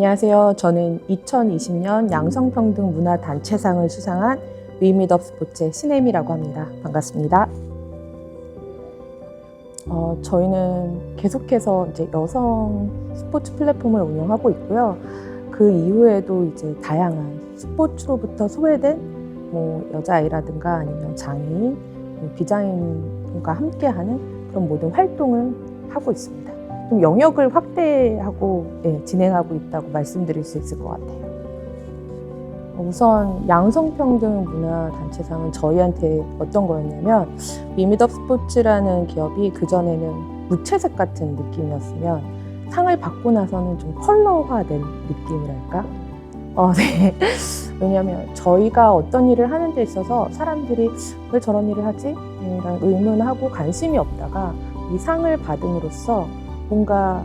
안녕하세요. 저는 2020년 양성평등 문화단체상을 수상한 위미덥 스포츠의 신혜미라고 합니다. 반갑습니다. 어, 저희는 계속해서 이제 여성 스포츠 플랫폼을 운영하고 있고요. 그 이후에도 이제 다양한 스포츠로부터 소외된 뭐 여자아이라든가 아니면 장애인, 뭐 비장애인과 함께하는 그런 모든 활동을 하고 있습니다. 좀 영역을 확대하고 예, 진행하고 있다고 말씀드릴 수 있을 것 같아요. 우선 양성평등 문화 단체상은 저희한테 어떤 거였냐면 위미덥 스포츠라는 기업이 그 전에는 무채색 같은 느낌이었으면 상을 받고 나서는 좀 컬러화된 느낌이랄까? 어, 네. 왜냐하면 저희가 어떤 일을 하는 데 있어서 사람들이 왜 저런 일을 하지? 이런 의문하고 관심이 없다가 이 상을 받음으로써 뭔가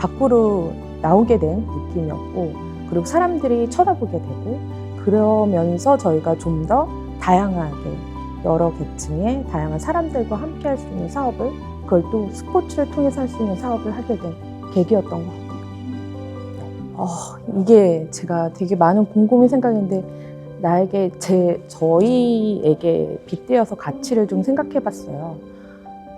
밖으로 나오게 된 느낌이었고 그리고 사람들이 쳐다보게 되고 그러면서 저희가 좀 더 다양하게 여러 계층의 다양한 사람들과 함께 할 수 있는 사업을 그걸 또 스포츠를 통해서 할 수 있는 사업을 하게 된 계기였던 것 같아요. 어, 이게 제가 되게 많은 곰곰이 생각했는데 나에게 제 저희에게 빗대어서 가치를 좀 생각해 봤어요.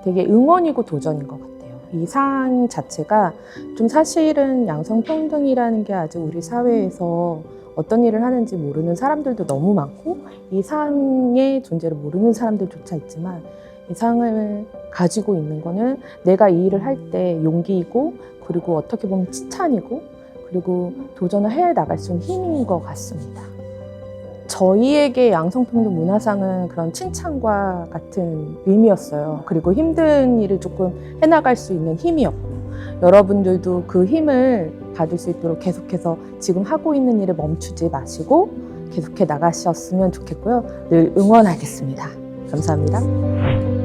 되게 응원이고 도전인 것 같아요. 이상 자체가 좀 사실은 양성평등이라는 게 아직 우리 사회에서 어떤 일을 하는지 모르는 사람들도 너무 많고 이 상의 존재를 모르는 사람들조차 있지만 이 상을 가지고 있는 거는 내가 이 일을 할 때 용기이고 그리고 어떻게 보면 칭찬이고 그리고 도전을 해 나갈 수 있는 힘인 것 같습니다. 저희에게 양성평등 문화상은 그런 칭찬과 같은 의미였어요. 그리고 힘든 일을 조금 해나갈 수 있는 힘이었고, 여러분들도 그 힘을 받을 수 있도록 계속해서 지금 하고 있는 일을 멈추지 마시고 계속해 나가셨으면 좋겠고요. 늘 응원하겠습니다. 감사합니다.